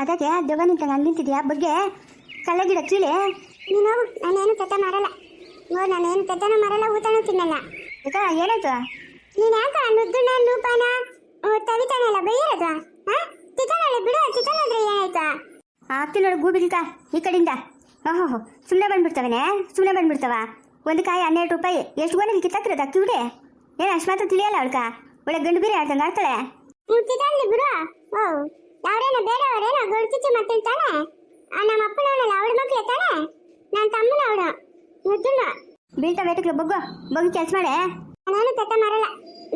ಅದಕ್ಕೆ ದೊಗ ನಾನು ಹಂಗೆ ನಿಂತಿದ್ಯಾ? ಬಗ್ಗೆ ಕಳ್ಳ ಗಿಡ ಕೀಳೆ? ನೀನು ನಾನೇನು ಕೆತ್ತ ಮಾಡಲ್ಲ ನೋ ನಾನೇನು ಕತೆನೂ ಮಾಡಲ್ಲ ಊತನೂ ತಿನ್ನಲ್ಲ. ಆಯ್ತಾ? ಏನಾಯ್ತು? ನೀನು ಯಾಕ ನುಗ್ಗಣ್ಣ ಲೂಪಾನ ತವಿತಾನಲ್ಲ ಬೈಯರದ? ಹಾ? ತಿತಾನಲ್ಲ ಬಿಡು ತಿತ್ತಾನಂದ್ರೆ ಏನಾಯ್ತಾ? ಆಗ್ತಿ ನೋಡು ಗೂಬಿಲ್ಕ ಈ ಕಡೆಯಿಂದ. ಓಹೋ ಹೋ ಸುಮ್ಮನೆ ಬಂದ್ಬಿಡ್ತವನೆ? ಸುಮ್ಮನೆ ಬಂದ್ಬಿಡ್ತವ? ಒಂದು ಕಾಯಿ ಹನ್ನೆರಡು ರೂಪಾಯಿ. ಎಷ್ಟು ಗೋನಲ್ಲಿ ಕಿತ್ತಾಕಿರೋದು ಕಿವಿಡೆ? ಏನು ಅಷ್ಟು ಮಾತ್ರ ತಿಳಿಯಲ್ಲ ಅವಳ್ಕ? ಒಳ್ಳೆ ಗಂಡು ಬೀರಿ ಆಡ್ದಂಗೆ ಆಡ್ತಾಳೆ? ಬಿಡು ಓ. ಯಾವ್ರೇನ ಬೇಡವರೇನ ಗಡ್ಚಿಚ್ಚಿ ಮಾತಿರ್ತಾನೆ ಆ ನಮ್ಮ ಅಪ್ಪನವನಲ್ಲ ಅವಳ ಮಕ್ಳು ತಾನೆ? ನನ್ನ ತಮ್ಮನ ಅವಳು. ನುಗ್ಗಣ್ಣ ಬೀಳ್ತಾ ಬೇಟಕ್ಲು ಬಗ್ಗು ಬಗ್ಗಿ ಕೆಲಸ ಮಾಡೆ. ನಾನು ತಟ್ಟ ಮಾರಲ್ಲ.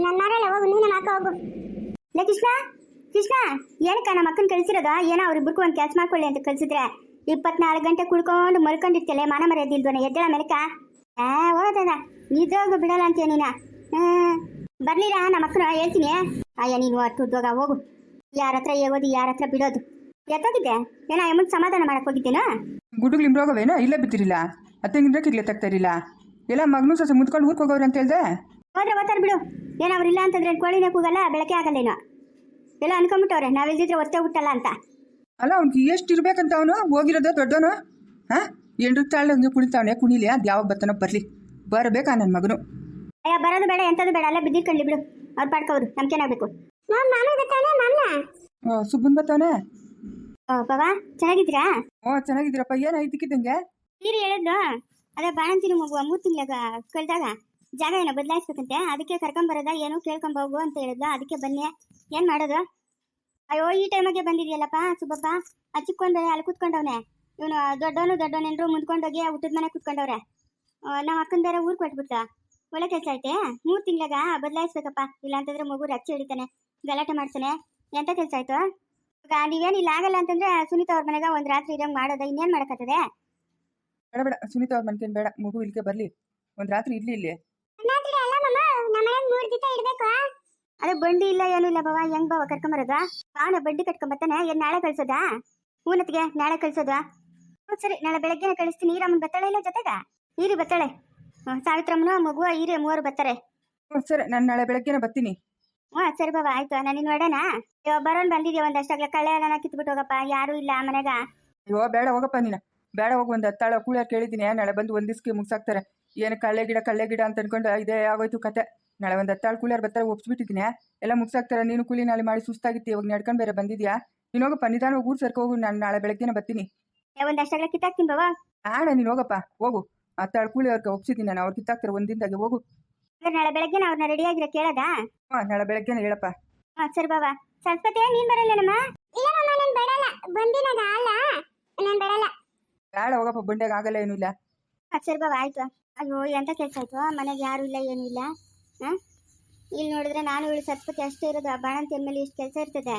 ನನ್ನ ಮಾರಲ್ಲ ಹೋಗು ನೀನು ಮಾಕ ಹೋಗು. ಲೇ ಕೃಷ್ಣ ಕೃಷ್ಣ ಏನಕ್ಕ ನಮ್ಮ ಅಕ್ಕನ ಕಳಿಸಿರೋದ? ಏನೋ ಅವ್ರಿಬ್ರಿಗೂ ಒಂದು ಕೆಲಸ ಮಾಡ್ಕೊಳ್ಳಿ ಅಂತ ಕಳಿಸಿದ್ರೆ. ಇಪ್ಪತ್ನಾಲ್ಕು ಗಂಟೆ ಕುಳ್ಕೊಂಡು ಮಲ್ಕೊಂಡಿರ್ತೇಲೆ ಮಾನ ಮರ್ಯಾದೆ ಇಲ್ದೋನೆ ಎದ್ದೇಳ ಮೇಲಕ ಆ ನಿಜವಾಗೂ ಬಿಡಲ್ಲ ಅಂತೀಯ ನೀನ. ಬರ್ಲಿರಾ ನಮ್ಮ ಅಕ್ಕನ ಹೇಳ್ತೀನಿ. ಅಯ್ಯ ನೀನು ಅಷ್ಟು ಉದ್ಯೋಗ ಹೋಗು. ಯಾರ ಹತ್ರ ಹೇಗೋದು ಯಾರ ಹತ್ರ ಬಿಡೋದು. ಎತ್ತೋಗಿದ್ದೆ ಏನೋ ಅಮ್ಮನ ಸಮಾಧಾನ ಮಾಡಕ್ ಹೋಗಿದ್ದೇನೋ? ಗುಡುಗ್ಲು ಇಲ್ಲ ಇಲ್ಲೇ ಬಿತ್ತಿರಿಲ್ಲ ಅತ್ತೆಗಿಂದ್ರೆ ಕಿಗ್ಲೆ ತಗ್ತಾರಿಲ್ಲ. ಎಲ್ಲ ಮಗನೂ ಸಸ ಮುದ್ಕೊಂಡು ಊರ್ಕ್ ಹೋಗೋರು ಅಂತ ಹೇಳ್ದೆ? ಹೋದ್ರೆ ಮಾತಾಡ್ ಬಿಡು. ಏನೋ ಅವ್ರಿಲ್ಲ ಅಂತಂದ್ರೆ ಕೋಳಿನ ಕೂಗಲ್ಲ ಬೆಳಕೆ ಆಗಲ್ಲೇನೋ. ಎಲ್ಲ ಅನ್ಕೊಂಬಿಟ್ಟವ್ರೆ ನಾವಿಲ್ದಿದ್ರೆ ಒತ್ತೆ ಹುಟ್ಟಲ್ಲ ಅಂತ. ಅಲ್ಲ ಅವ್ನಿಗೆ ಎಷ್ಟು ಇರ್ಬೇಕಂತ ಅವನು? ಹೋಗಿರೋದು ದೊಡ್ಡವನು ಹಾ? ಎಂಟ್ರಿಗೆ ತಾಳೆ ಹಂಗೆ ಕುಣಿತಾವನೆ? ಕುಣಿಲಿ ಅದ್ ಯಾವಾಗ ಬರ್ತಾನೋ ಬರಲಿ. ಬರಬೇಕಾ ನನ್ನ ಮಗನು? ಅಯ್ಯ ಬರೋದು ಬೇಡ ಎಂಥದ್ದು ಬೇಡ. ಅಲ್ಲೇ ಬಿದ್ದಿರ್ಕೊಳ್ಳಿ ಬಿಡು. ಅವ್ರು ಪಾಡ್ಕವ್ರು ನಮ್ಗೇನಾಗಬೇಕು ಮಾಮ್ ಮಾಮ ಗೊತ್ತಾನೆ ಮಾಮನ ಓ ಸುಬ್ಬನ್ ಬರ್ತಾವನೆ? ಓ ಬಾಬಾ ಚೆನ್ನಾಗಿದ್ದೀರಾ? ಓ ಚೆನ್ನಾಗಿದ್ದೀರಪ್ಪ. ಏನ ಐತಿಕ್ಕಿದ್ದಂಗೆ ನೀರು ಹೇಳಿದ್ರು ಅದೇ ಬಾಣಂತಿನ ಮಗು ಮೂರು ತಿಂಗಳ ಕಳೆದಾಗ ಜಾಗ ಏನೋ ಬದಲಾಯಿಸ್ಬೇಕಂತೆ ಅದಕ್ಕೆ ಕರ್ಕೊಂಬರದ ಏನು ಕೇಳ್ಕೊಂಬೋಗು ಅಂತ ಹೇಳಿದ್ಲು. ಅದಕ್ಕೆ ಬನ್ನಿ. ಏನು ಮಾಡೋದು? ಅಯ್ಯೋ ಈ ಟೈಮಿಗೆ ಬಂದಿದೆಯಲ್ಲಪ್ಪ ಸುಬ್ಬಪ್ಪ. ಆ ಚಿಕ್ಕೊಂಡ್ ಬೇರೆ ಅಲ್ಲಿ ಕೂತ್ಕೊಂಡವ್ನೆ. ಇವನು ದೊಡ್ಡವನು ದೊಡ್ಡವನೆಲ್ಲರೂ ಮುಂದ್ಕೊಂಡೋಗಿ ಊಟದ ಮನೆ ಕುತ್ಕೊಂಡವ್ರೆ. ನಮ್ಮ ಅಕ್ಕನ ಬೇರೆ ಊರ್ ಕೊಟ್ಬಿಟ್ಟ ಒಳ್ಳೆ ಕೆಲಸ ಐತೆ. ಮೂರು ತಿಂಗಳಾಗ ಬದಲಾಯಿಸ್ಬೇಕಪ್ಪ. ಇಲ್ಲಾಂತಂದ್ರೆ ಮಗು ರಚ್ಚಿ ಹಿಡಿತಾನೆ. ಗಲಾಟೆ ಮಾಡ್ತಾನೆ ಎಂತ ಕೆಲಸ ಆಯ್ತು? ಈಗ ನೀವೇನಿಲ್ಲ ಆಗಲ್ಲ ಅಂತಂದ್ರೆ ಸುನೀತಾ ಅವ್ರ ಮನೆಗೆ ಒಂದು ರಾತ್ರಿ ಇರಂಗ್ ಮಾಡೋದ? ಇನ್ನೇನು ಮಾಡಕತ್ತದೆ ಬೇಡ ಬೇಡ. ಸುನೀತಾ ಅವ್ರ ಮನ್ಕೇನು ಬೇಡ. ಮಗು ಇಲ್ಲಿಗೆ ಬರಲಿ. ಒಂದು ರಾತ್ರಿ ಇರ್ಲಿ ಇಲ್ಲಿ. ಅದೇ ಬಂಡಿ ಇಲ್ಲ ಏನು ಇಲ್ಲ ಬಾವ. ಹೆಂಗ್ ಬಾವ ಕರ್ಕೊಂಬರೋದ? ಅವನ ಬಂಡಿ ಕಟ್ಕೊಂಬತ್ತಾನೆ. ಏನ್ ನಾಳೆ ಕಳ್ಸೋದಾ? ಹೂನತ್ಗೆ ನಾಳೆ ಕಳ್ಸೋದಾ? ಹ್ಞೂ ಸರಿ. ನಾಳೆ ಬೆಳಗ್ಗೆನೆ ಕಳಿಸ್ತೀನಿ. ಈರಮ್ಮನ್ ಬತ್ತಳೆ ಇಲ್ಲ ಜೊತೆಗ? ಈರಿ ಬತ್ತಾಳೆ ಸಾವಿತ್ರಮ್ಮನ ಸಾವಿತ್ರಮ್ಮನು ಮಗುವ ಈರಿ ಮೂವರು ಬರ್ತಾರೆ. ಹ್ಞೂ ಸರಿ. ನಾನು ನಾಳೆ ಬೆಳಗ್ಗೆನೆ ಬರ್ತೀನಿ. ಹ್ಞೂ ಸರಿ ಬಾಬಾ ಆಯ್ತು. ನಾನು ಇನ್ನು ಹೊಡೋಣ ಬರೋನ್ ಬಂದಿದ್ಯಾ ಒಂದಷ್ಟಾಗ್ಲ ಕಳೆ ಎಲ್ಲ ಕಿತ್ಬಿಟ್ಟು ಹೋಗಪ್ಪ. ಯಾರು ಇಲ್ಲ ಮನೆಗ. ಅಯ್ಯೋ ಬೇಡ ಹೋಗಪ್ಪ ನೀನ. ಬೇಡ ಹೋಗ ಒಂದು ಹತ್ತಾಳ ಕೂಳ ಕೇಳಿದ್ದೀನಿ. ನಾಳೆ ಬಂದು ಒಂದು ದಿಸ್ಕಿ ಮುಗ್ಸಾಕ್ತಾರೆ. ಏನು ಕಳ್ಳೆ ಗಿಡ ಕಳ್ಳೆ ಗಿಡ ಅಂತ ಅನ್ಕೊಂಡು ಇದೇ ಆಗೋಯ್ತು ಕತೆ. ನಾಳೆ ಒಂದು ಹತ್ತಾಳು ಕೂಲಿಯಾರು ಬರ್ತಾರೆ ಒಪ್ಸ್ಬಿಟ್ಟಿದ್ದೀನಿ. ಎಲ್ಲ ಮುಗ್ಸಾಕ್ತಾರೆ. ನೀನು ಕೂಲಿ ನಾಳೆ ಮಾಡಿ ಸುಸ್ತಾಗಿತ್ತು. ಇವಾಗ ನಡ್ಕೊಂಡ್ ಬೇರೆ ಬಂದಿದ್ಯಾ? ನೀನು ಹೋಗಪ್ಪ ನಿಧಾನ ಊರು ಸರ್ಕ ಹೋಗು. ನಾನು ನಾಳೆ ಬೆಳಗ್ಗೆನೆ ಬರ್ತೀನಿ. ಒಂದಷ್ಟಾಗ್ಲ ಕಿತ್ತಾಕ್ತೀನಿ ಬಾಬಾ. ಆಡ ನೀನು ಹೋಗಪ್ಪ. ಹೋಗು. ಹತ್ತಾಳು ಕೂಲಿ ಅವ್ರಿಗೆ ಒಪ್ಸಿದ್ದೀನಿ ನಾನು. ಅವ್ರು ಕಿತ್ತಾಕ್ತಾರೆ ಒಂದಿಂದಾಗೆ ಹೋಗು. ನಾಳೆ ನಾವು ಅವ್ರನ್ನ ರೆಡಿಯಾಗಿರೋ ಕೇಳೋದಾ? ಹಾಂ ನಾಳೆ ಬೆಳಗ್ಗೆನೆ ಹೇಳಪ್ಪ. ಹಾಂ ಸರಿ ಬಾಬಾ ಸರಸ್ವತಿ ನೀನ್ ಬರಲ್ಲೇನಮ್ಮ ಇಲ್ಲ ಮಾಮ ನಾನು ಬರಲ್ಲ. ಬಂದಿನದ ಅಲ್ಲ. ನಾನು ಬರಲ್ಲ. ಬೇಡ ಹೋಗಪ್ಪ ಬಂಡೆಗೆ ಆಗಲ್ಲ ಏನೂ ಇಲ್ಲ. ಹಾ, ಸರಿ ಬಾಬಾ ಆಯ್ತು. ಅಯ್ಯೋ ಎಂತ ಕೆಲಸ ಆಯ್ತು? ಮನೆಗೆ ಯಾರು ಇಲ್ಲ ಏನೂ ಇಲ್ಲ. ಆ ಇಲ್ಲಿ ನೋಡಿದ್ರೆ ನಾನು ಇವಳು ಸರಸ್ವತಿ ಅಷ್ಟೇ ಇರೋದು. ಆ ಬಾಣಂತಿ ಮೇಲೆ ಇಷ್ಟು ಕೆಲಸ ಇರ್ತದೆ.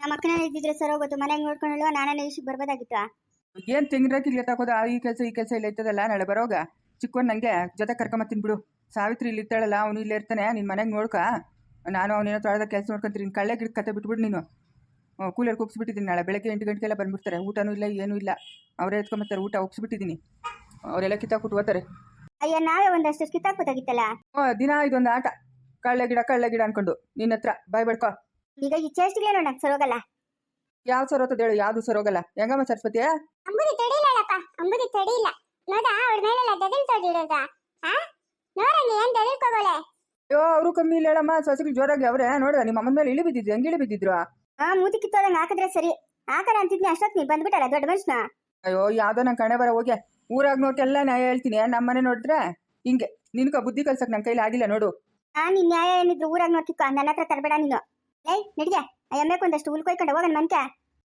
ನಮ್ಮ ಅಕ್ಕನ ಇದ್ದಿದ್ರೆ ಸರ್ ಹೋಗುತ್ತೆ ಮನೆಗೆ ನೋಡ್ಕೊಳ್ಳೋ ನಾನೇ ಇಷ್ಟು ಬರ್ಬೋದಾಗಿತ್ತು ಏನು ತೆಂಗಿನಕಿಲ್ಲ ತಗೋದು ಆ ಈ ಕೆಲಸ ಈ ಕೆಲಸ ಇಲ್ಲ ಇರ್ತದಲ್ಲ ನಾಳೆ ಬರೋಗ ಚಿಕ್ಕವನ್ ನಂಗೆ ಜೊತೆ ಕರ್ಕೊಂಬತ್ತೀನಿ ಬಿಡು. ಸಾವಿತ್ರಿ ಇಲ್ಲಿ ಇರ್ತಾಳಲ್ಲ ಅವನು ಇಲ್ಲೇ ಇರ್ತಾನೆ ನಿನ್ನ ಮನೆಗೆ ನೋಡ್ಕ. ನಾನು ಅವನೇನೋ ತೊಳೆದ ಕೆಲಸ ನೋಡ್ಕೊಂತೀನಿ ಕಳ್ಳೆ ಗಿಡ ಕತೆ ಬಿಟ್ಬಿಡು ನೀನು. ಕೂಲರ್ ಕುಗ್ಸ್ಬಿಟ್ಟಿದ್ದೀನಿ ನಾಳೆ ಬೆಳಗ್ಗೆ ಎಂಟು ಗಂಟೆಗೆಲ್ಲ ಬಂದ್ಬಿಡ್ತಾರೆ. ಊಟನೂ ಇಲ್ಲ ಏನೂ ಇಲ್ಲ. ಅವರೇ ಎತ್ಕೊಂಬತ್ತಾರೆ ಊಟ ಒಪ್ಸ್ಬಿಟ್ಟಿದ್ದೀನಿ. ಅವರೆಲ್ಲ ಕಿತ್ತಾಕ್ಬಿಟ್ಟು ಹೋಗ್ತಾರೆ. ಅಯ್ಯ ನಾವೇ ಒಂದಷ್ಟು ಕಿತ್ತಾಕ್ಬೋದಾಗಿತ್ತಲ್ಲ ಓ ದಿನ ಇದೊಂದು ಆಟ. ಕಳ್ಳೆ ಗಿಡ ಕಳ್ಳೆ ಗಿಡ ಅನ್ಕೊಂಡು. ನಿನ್ನ ಹತ್ರ ಬಾಯ್ ಬಡ್ಕೋ. ಈಗ ಈ ಚೇಷ್ಟಿಗೆ ನೋಡಕ್ ಸರ್ ಹೋಗಲ್ಲ ಯಾವ ಸರೋತದ ಹೇಳು ಯಾವುದು ಸರೋಗಲ್ಲ ಹೆಂಗಮ್ಮ ಸರಸ್ವತಿ? ಅಂಬುದಿ ತಡಿಲಪ್ಪ ಅಂಬುದಿ ತಡಿಲ್ಲ ನೋಡ ಅವ್ರ ಮೇಲೆಲ್ಲ ತೊಡಿರೋದ ಹಾ ನೋಡಂಗೆ ಏನ್ ಹೇಳ್ಕೊಳ್ಳೆ ಅಯ್ಯೋ ಅವರು ಕಮ್ಮಿ ಇಲ್ಲ ಹೇಳಮ್ಮ. ಸೊಸೆಗಳು ಜೋರಾಗಿ ಅವರೇ. ನೋಡಿದ ನಿಮ್ಮ ಅಮ್ಮನ ಮೇಲೆ ಇಳಿ ಬಿದ್ದಿದ್ರು ಹೆಂಗೆ ಇಳಿ ಬಿದ್ದಿದ್ರು ಹಾ ಮೂತಿ ಕಿತ್ತೋದಂಗೆ ಹಾಕಿದ್ರೆ ಸರಿ. ಹಾಕರ ಅಂತಿದ್ನಿ ಅಷ್ಟೊತ್ತು ನೀ ಬಂದ್ಬಿಟ್ಟಲ್ಲ ದೊಡ್ಡ ಮನುಷ್ಯನ? ಅಯ್ಯೋ ಯಾವ್ದೋ ನಂಗೆ ಕಣೆ ಬರ ಹೋಗ್ಯ. ಊರಾಗ ಎಲ್ಲ ನ್ಯಾಯ ಹೇಳ್ತೀನಿ. ನಮ್ಮನೆ ನೋಡಿದ್ರೆ? ಹಿಂಗೆ. ನಿನ್ಕ ಬುದ್ಧಿ ಕಲ್ಸಕ್ ನನ್ನ ಕೈಲಿ ಆಗಿಲ್ಲ ನೋಡು. ಆ ನಿನ್ ನ್ಯಾಯ ಏನಿದ್ರು ಊರಾಗ ನೋಡ್ತಿಕ್ಕ ನನ್ನ ಹತ್ರ ತರಬೇಡ ನೀನು. ಏಯ್ ನಡಿಗೆ. ಎಮ್ಮೆಕ್ ಒಂದಷ್ಟು ಉಳ್ಕೊಯ್ಕೊಂಡು ಹೋಗನ್ ಮನ್ಕ.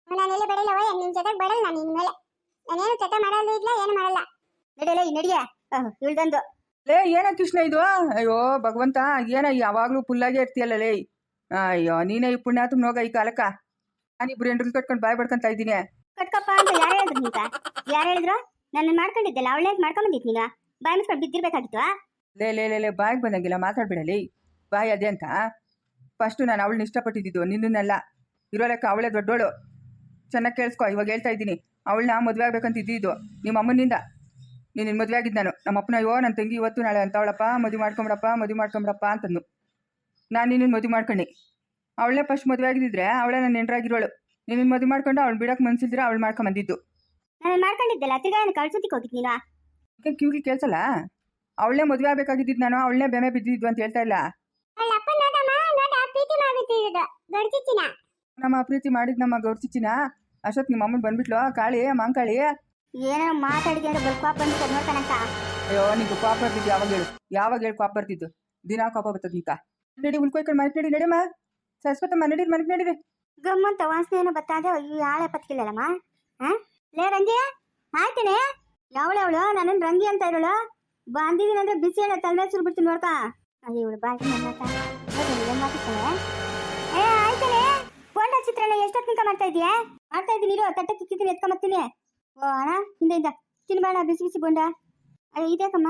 ನಾನೆಲ್ಲ ಬರಲ್ಲ ಓಯ್ ನಿನ್ ಜೊತೆಗೆ ಬರಲ್ಲ ನಾನು ಮೇಲೆ ನಾನೇನು ಚಟ ಮಾಡಲ್ಲ ಇಲ್ಲ ಏನು ಮಾಡಲ್ಲ. ನಡಿಯಲ್ಲ ಈ ನಡಿಗೆ. ಇಳ್ದೊಂದು ಲೇ ಏನ ಕೃಷ್ಣ ಇದು? ಅಯ್ಯೋ ಭಗವಂತ ಏನ ಯಾವಾಗ್ಲೂ ಫುಲ್ಲಾಗೆ ಇರ್ತೀಯಲ್ಲ ಲೇ. ಅಯ್ಯೋ ನೀನೇ ಈ ಪುಣ್ಯಾತ್ಮ ನೋಗ ಈ ಕಾಲಕ್ಕ. ನಾನಿಬ್ರು ಎಂಡ್ರಲ್ಲಿ ಕಟ್ಕೊಂಡು ಬಾಯ್ ಬಡ್ಕೊಂತ ಇದ್ದೀನಿ. ಕಟ್ಕಪ್ಪ ಅಂತ ಯಾರು ಹೇಳಿದ್ರು ನೀಗ? ಯಾರು ಹೇಳಿದ್ರು? ನನ್ನ ಮಾಡ್ಕೊಂಡಿದ್ದಲ್ಲ ಅವಳೇ ಮಾಡ್ಕೊಂಬಂದಿತ್ತು ನೀಗ? ಬಾಯ್ ಮುಸ್ಕೊಂಡು ಬಿದ್ದಿರ್ಬೇಕಾಗಿತ್ತು ಲೇ ಲೇ ಲೇ ಲೇ ಬಾಯಿಗೆ ಬಂದಂಗಿಲ್ಲ ಮಾತಾಡ್ಬಿಡಲಿ ಬಾಯ್ ಅದೇ ಅಂತ. ಫಸ್ಟು ನಾನು ಅವಳನ್ನ ಇಷ್ಟಪಟ್ಟಿದ್ದು ನಿನ್ನನ್ನೆಲ್ಲ. ಇರೋ ಲೆಕ್ಕ ಅವಳೇ ದೊಡ್ಡೋಳು. ಚೆನ್ನಾಗಿ ಕೇಳಿಸ್ಕೊ ಇವಾಗ ಹೇಳ್ತಾ ಇದ್ದೀನಿ. ಅವಳನ್ನ ಮದುವೆ ಆಗ್ಬೇಕಂತ ಇದ್ದಿದ್ದು ನಿಮ್ಮ ಅಮ್ಮನಿಂದ ನೀನು ಮದುವೆ ಆಗಿದ್ದು ನಾನು. ನಮ್ಮ ಅಪ್ಪನ ಅಯ್ಯೋ ನನ್ನ ತಂಗಿ ಇವತ್ತು ನಾಳೆ ಅಂತವಳಪ್ಪ ಮದುವೆ ಮಾಡ್ಕೊಂಬಿಡಪ್ಪ ಮದುವೆ ಮಾಡ್ಕೊಂಬಿಡಪ್ಪ ಅಂತಂದು ನಾನು ನಿನ್ನ ಮದುವೆ ಮಾಡ್ಕೊಂಡೆ. ಅವಳೇ ಫಸ್ಟ್ ಮದುವೆ ಆಗಿದ್ದಿದ್ರೆ ಅವಳೇ ನನ್ನ ಹೆಂಡ್ರಾಗಿರೋಳು. ನೀನು ಮದುವೆ ಮಾಡ್ಕೊಂಡು ಅವಳು ಬಿಡಕ್ಕೆ ಮನ್ಸಿದ್ರೆ ಅವಳು ಮಾಡ್ಕೊಂಬಂದಿದ್ದು. ನಾನು ಮಾಡ್ಕೊಂಡಿದ್ದೆಲ್ಲ ತಿರ್ಗಾ ಏನು ಕಳ್ಸೋದಿಕ್ಕೆ ನೀನು? ಯಾಕೆ ಕಿವಿಗೆ ಕೇಳ್ಸಲ್ಲ? ಅವಳೇ ಮದುವೆ ಆಗಬೇಕಾಗಿದ್ದು ನಾನು ಅವಳನ್ನೇ ಬೆಮೆ ಬಿದ್ದಿದ್ದು ಅಂತ ಹೇಳ್ತಾ ಇಲ್ಲ? ನಮ್ಮ ಪ್ರೀತಿ ಮಾಡಿದ್ ನಮ್ಮ ಗೌರ್ಚಿಚ್ಚಿನ ಅಷ್ಟೊತ್ತು ನಿಮ್ಮ ಅಮ್ಮನ ಬಂದ್ಬಿಟ್ಲು. ಕಾಳಿ ಮಾಂಕಾಳಿ. ಏನೋ ಮಾತಾಡಿದೆ ಅಂದ್ರೆ ಬಲ್ ಕೋಪ ಬಂದ್ಬಿಟ್ಟು ನೋಡ್ತಾನಂತ ಅಯ್ಯೋ ನಿಂಗೆ ಕೋಪ ಬರ್ತಿದ್ದು ಯಾವಾಗ ಹೇಳು? ಯಾವಾಗ ಹೇಳಿ ಕೋಪ ಬರ್ತಿದ್ದು ದಿನ ಕೋಪ ಬರ್ತದ ನಿಂತ ನಡಿ ಉಳ್ಕೊಯ್ಕೊಂಡು ಮನೆಗೆ ನಡಿ ಸರಸ್ವತ ಸರಸ್ವತಮ್ಮ ನಡೀರಿ ಮನೆಗೆ ನಡೀರಿ. ಗಮ್ಮಂತ ವಾಸನೆ ಏನೋ ಬತ್ತಾದೆ ಈ ಆಳೆ ಪತ್ಕಿಲ್ಲಲ್ಲಮ್ಮ. ಹಾ ಲೇ ರಂಗಿ. ಆಯ್ತೇನೆ. ಯಾವಳೆ ಅವಳು? ನನ್ನ ರಂಗಿ ಅಂತ ಇರೋಳು. ಬಂದಿದ್ದೀನಿ ಅಂದ್ರೆ ಬಿಸಿ ಹೇಳ ತಲೆ ಮೇಲೆ ಸುರ್ಬಿಡ್ತೀನಿ ನೋಡ್ತಾ ಅಲ್ಲಿ ಇವಳು ಬಾಯಿ ಮಾತಾಡ್ತಾಳೆ ಏ ಆಯ್ತೇನೆ. ಫೋಟೋ ಚಿತ್ರಣ ಎಷ್ಟೊತ್ತು ನಿಂತ ಮಾಡ್ತಾ ಇದೀಯಾ? ಮಾಡ್ತಾ ಇದ್ದೀನಿ ಇರೋ. ತಟ್ಟೆ ಕಿಕ್ಕಿದ್ದೀನಿ ಎತ್ಕೊಂಬತ್ತೀನಿ ಓ, ಅಣ್ಣ ಹಿಂದೆಯಿಂದ ತಿನ್ಬೇಡ ಬಿಸಿ ಬಿಸಿ ಬೋಂಡ. ಅಯ್ಯೋ, ಇದ್ಯಾಕಮ್ಮ?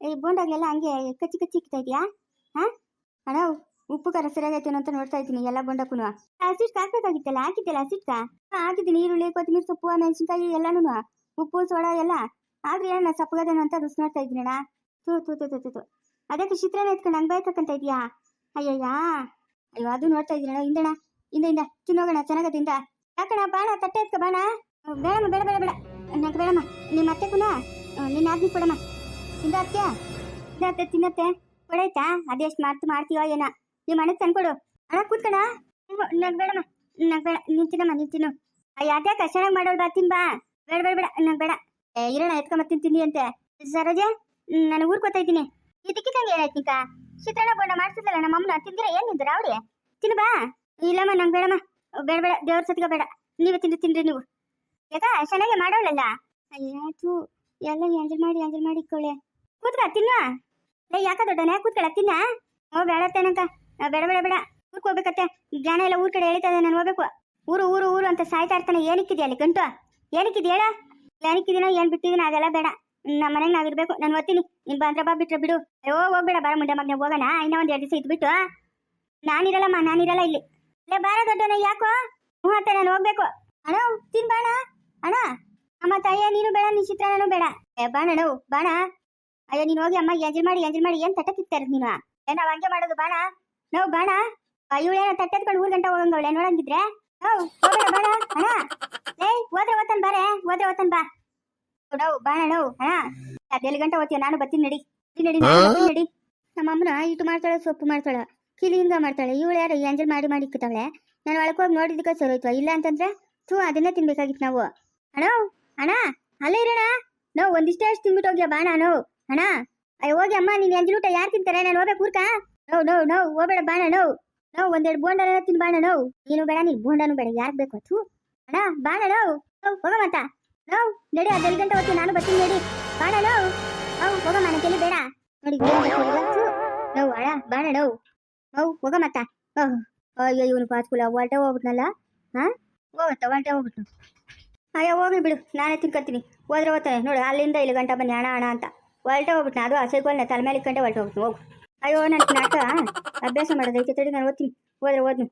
ಈ ಬೋಂಡಾಗಲೆಲ್ಲ ಹಂಗೆ ಕಚ್ಚಿ ಕಚ್ಚಿ ಇಕ್ತಾ ಇದೆಯಾ? ಹಾ? ಅಣ್ಣ, ಉಪ್ಪು, ಖಾರ ಸರಿಯಾಗೈತೇನೋ ಅಂತ ನೋಡ್ತಾ ಇದ್ದೀನಿ, ಎಲ್ಲ ಬೋಂಡಕ್ಕೂ ಹಸಿಟ್ಟು ಹಾಕ್ಬೇಕಾಗಿತ್ತಲ್ಲ? ಹಾಕಿದ್ದಲ್ಲ ಹಾ, ಹಾಕಿದ್ದೀನಿ. ಈರುಳ್ಳಿ, ಕೊತ್ತಂಬರಿ ಸೊಪ್ಪು, ಮೆಣಸಿನ್ಕಾಯಿ ಎಲ್ಲಾನು ಉಪ್ಪು, ಸೋಡಾ ಎಲ್ಲ. ಆದ್ರೆ ಏನಣ್ಣ, ಸಪ್ಪಗದೇನೋ ಅಂತ ರುಚಿ ನೋಡ್ತಾ ಇದ್ದೀನಿ ಅಣ್ಣ. ತೂ ತೂ ತೂ ತೂ ಅದಕ್ಕೆ ಚಿತ್ರಾನ್ನ ಎತ್ಕೊಂಡು ಹಂಗೆ ಬಾಯ್ಕಂತ ಇದೆಯಾ? ಅಯ್ಯಯ್ಯಾ. ಅಯ್ಯೋ, ಅದು ನೋಡ್ತಾ ಇದ್ದೀನಣ್ಣ ಹಿಂದಣ ಹಿಂದೆ ಹಿಂದ ತಿನ್ನೋಗೋಣ ಚೆನ್ನಾಗದಿಂದ ಯಾಕಣ ಬಾಣ, ತಟ್ಟೆ ಎತ್ಕ, ಬಾಣ. ಬೇಡಮ್ಮ, ಬೇಡ ಬೇಡ ಬೇಡ. ನಂಗೆ ಬೇಡಮ್ಮ ನಿಮ್ಮ ಅತ್ತೆ ಕೂಡ. ನಿನ್ನ ಆದ್ಮಿ ಕೊಡಮ್ಮ ತಿಂದ ಅತ್ತೆ. ತಿನ್ನತ್ತೆ ತಿನ್ನತ್ತೆ ಕೊಡಾಯ್ತಾ ಅದೆಷ್ಟು ಮಾಡ್ತು ಮಾಡ್ತೀವೋ ಏನ. ನಿಮ್ಮ ಅಣ್ಣಗೆ ತಂದ್ಕೊಡು ಅಣ್ಣ ಕೂತ್ಕಣ ನಂಗೆ ಬೇಡಮ್ಮ ನಂಗೆ ಬೇಡ ನಿಂತಿನಮ್ಮ ತಿನ್ನಮ್ಮ ಯಾತೆ ಚೆನ್ನಾಗಿ ಮಾಡೋಳು ಬಾ, ತಿನ್ ಬಾ. ಬೇಡ ಬೇಡ ಬೇಡ. ನಂಗೆ ಬೇಡ ಇರೋಣ ಎತ್ಕೊಂಬ ತಿಂತೀನಿ ಅಂತೆ. ಸರೋಜೆ ನಾನು ಊರ್ಗೆ ಗೊತ್ತಾಯ್ತೀನಿ ಇದ್ದೀನಿ. ಇದಕ್ಕಿದ್ದಂಗೆ ಏನಾಯ್ತು ನಿಕ ಚಿತ್ರಣ ಬೋಂಡ ಮಾಡ್ತಿದ್ದಲ್ಲ ನಮ್ಮ ಅಮ್ಮನ ತಿಂದಿರ ಏನ್ ನಿಂದ್ರ ಅವಳಿ ತಿನ್ನು ಬಾ. ಇಲ್ಲಮ್ಮ, ನಂಗೆ ಬೇಡಮ್ಮ. ಬೇಡ ಬೇಡ. ದೇವ್ರ ಸತ್ತಿಗೆ ಬೇಡ. ನೀವೇ ತಿಂದು, ತಿನ್ರಿ ನೀವು. ಯಾಕ? ಚೆನ್ನಾಗಿ ಮಾಡೋಳಲ್ಲ? ಅಯ್ಯಾತು ಎಲ್ಲ ಎಂಜಲ್ ಮಾಡಿ ಎಂಜಲ್ ಮಾಡಿ ಇಕ್ಕೊಳ್ಳೆ ಕೂತ್ಕ ತಿನ್ನ. ಲೇ ಯಾಕ ದೊಡ್ಡನೆ? ಕೂತ್ಕೊಳ ತಿನ್ನ. ಓ ಬೇಡ ತೇನಂತ ಆ, ಬೇಡ ಬೇಡ ಬೇಡ. ಊರ್ಕ್ ಹೋಗ್ಬೇಕತ್ತೆ. ಜ್ಞಾನ ಎಲ್ಲ ಊರ್ ಕಡೆ ಹೇಳ್ತದೆ ನಾನು ಹೋಗ್ಬೇಕು. ಊರು ಊರು ಊರು ಅಂತ ಸಾಯ್ತಾ ಇರ್ತಾನೆ. ಏನಕ್ಕಿದ್ಯಾ ಅಲ್ಲಿ ಗಂಟು? ಏನಕ್ಕಿದ್ಯ ಹೇಳ? ಏನಕ್ಕಿದ್ದೀನೋ ಏನ್ ಬಿಟ್ಟಿದ್ದೀನೋ ಅದೆಲ್ಲ ಬೇಡ. ನಮ್ಮ ಮನೆಗೆ ನಾವಿರ್ಬೇಕು ನಾನು ಓದ್ತೀನಿ. ನೀನ್ ಬಂದ್ರೆ ಬಾ ಬಿಟ್ರೆ ಬಿಡು. ಅಯ್ಯೋ ಹೋಗ್ಬೇಡ. ಬಾರ ಮುಂಡೆ ಮಗನೆ ಹೋಗೋಣ. ಇನ್ನೂ ಒಂದ್ ಎರಡು ದಿವಸ ಇದ್ಬಿಟ್ಟು. ನಾನಿರಲ್ಲಮ್ಮ ನಾನಿರಲ್ಲ ಇಲ್ಲಿ. ಲೇ ಬಾರ ದೊಡ್ಡನ ಯಾಕೋ? ಹ್ಞೂ ಅಂತ ನಾನು ಹೋಗ್ಬೇಕು. ಅಣ್ಣ ತಿನ್ ಬಾಣ ಅಣ್ಣ ಅಮ್ಮ ತಾಯಿಯ ನೀನು ಬೇಡ ನಿ ಚಿತ್ರಾನ್ನೂ ಬೇಡ. ಏ ಬಾಣ ಅಯ್ಯೋ ನೀನು ಹೋಗಿ ಅಮ್ಮ ಎಂಜಲ್ ಮಾಡಿ ಎಂಜಲ್ ಮಾಡಿ ಏನ್ ತಟ್ಟ ತಿಕ್ತಾ ಇರೋದು ನೀನು? ಏ ನಾವ್ ಹಂಗೆ ಮಾಡೋದು ಬಾಣ ನಾವು ಬಾಣ ಇವಳೇನ ತಟ್ಟೆತ್ಕೊಂಡು ಊರ್ ಗಂಟೆ ಹೋಗಂಗವಳೆ ನೋಡಂಗಿದ್ರೆ? ಹೋಗೋಣ ಬಾಣ ಅಣ್ಣ ಏಯ್ ಹೋದ್ರೆ ಓದ್ತಾನ ಬಾರೆ ಹೋದ್ರೆ ಓದ್ತಾನ ಬಾ. ನಾವು ಬಾಣ ನಾವು ಅಣ್ಣ. ಅದೆಲ್ಲಿ ಗಂಟೆ ಓದ್ತೀಯ ನಾನು ಬರ್ತೀನಿ ನಡಿ. ನಡಿ, ನಡಿ ನಮ್ಮ ಅಮ್ಮನ ಇಟ್ಟು ಮಾಡ್ತಾಳೆ ಸೊಪ್ಪು ಮಾಡ್ತಾಳೆ ಕಿಲಿಂಗ ಮಾಡ್ತಾಳೆ. ಇವಳು ಯಾರು ಎಂಜಲ್ ಮಾಡಿ ಮಾಡಿ ಇಕ್ಕತಾಳೆ ನಾನು ಒಳಗೆ ಹೋಗಿ ನೋಡಿದಕ್ಕೆ ಸರೋಯ್ತು ಇಲ್ಲ ಅಂತಂದ್ರೆ ಥೂ ಅದನ್ನೇ ತಿನ್ಬೇಕಾಗಿತ್ತು ನಾವು. ಅಣ್ಣ ಅಣ್ಣ, ಅಲ್ಲೇ ಇರೋಣ ನೋ, ಒಂದಿಷ್ಟೇ ಅಷ್ಟು ತಿನ್ಬಿಟ್ಟು ಹೋಗ್ಯ, ಬಾ ನಾನು. ಅಣ್ಣ, ಅಯ್ಯ ಹೋಗಿ ಅಮ್ಮ, ನೀನು ಎಂಜಲ್ ಊಟ ಯಾರು ತಿಂತಾರೆ? ನಾನು ಹೋಗ್ಬೇಕು ಊರ್ಕ? ನೋವು ನೋವು ನೋವು ಹೋಗ್ಬೇಡ ಬಾಣ ನೋವು ನೋ, ಒಂದೆರಡು ಬೋಂಡನ ತಿನ್ ಬಾಣ ನೋವು ನೀನು ಬೇಡ, ನೀನು ಬೋಂಡನು ಬೇಡ ಯಾರು ಬೇಕು ಅದು ಅಣ್ಣ ಬಾಣ ನೋವು ನೋವು ಹೋಗ ಮತ್ತ ನೋವು ನಡಿ ಅದು ಗಂಟೆ ಹೋಗ್ತೀನಿ ನಾನು ಬರ್ತೀನಿ, ನಡಿ. ಬಾಣ ನೋವು ನೋವು ಹೋಗಮ್ಮ ಮನೆ ಕೆಲಿ ಬೇಡ. ನೋಡಿ ನೋವು ಅಣ್ಣ ಬಾಣ ನೋವು ನೋವು ಹೋಗ ಮತ್ತ ಓಹ್ ಅಯ್ಯೋ ಇವನು ಪಾಸ್ಕೂಲ ಹೊರಟೆ ಹೋಗ್ಬಿಟ್ನಲ್ಲ? ಹಾ? ಹೋಗತ್ತ ಹೊರಟೆ ಹೋಗ್ಬಿಟ್ನು. ಅಯ್ಯೋ, ಹೋಗ್ಲಿ ಬಿಡು. ನಾನೇ ತಿನ್ಕೊತೀನಿ ಹೋದ್ರೆ ಹೋಗ್ತಾನೆ ನೋಡು, ಅಲ್ಲಿಂದ ಇಲ್ಲಿ ಗಂಟ ಬನ್ನಿ. ಹಣ ಹಣ ಅಂತ. ಹೊರಟೆ ಹೋಗ್ಬಿಟ್ನ. ಅದು ಹಸೆಗೋಲ್ನ ತಲೆ ಮೇಲೆ ಇಟ್ಕೊಂಡೆ ಹೊರಟೆ ಹೋಗ್ತೀನಿ ಹೋಗು. ಅಯ್ಯೋ, ನನ್ನ ನಾಟಕ. ಅಭ್ಯಾಸ ಮಾಡೋದೈತೆ ತಡಿ, ನಾನು ಓದ್ತೀನಿ. ಹೋದ್ರೆ ಓದ್ನು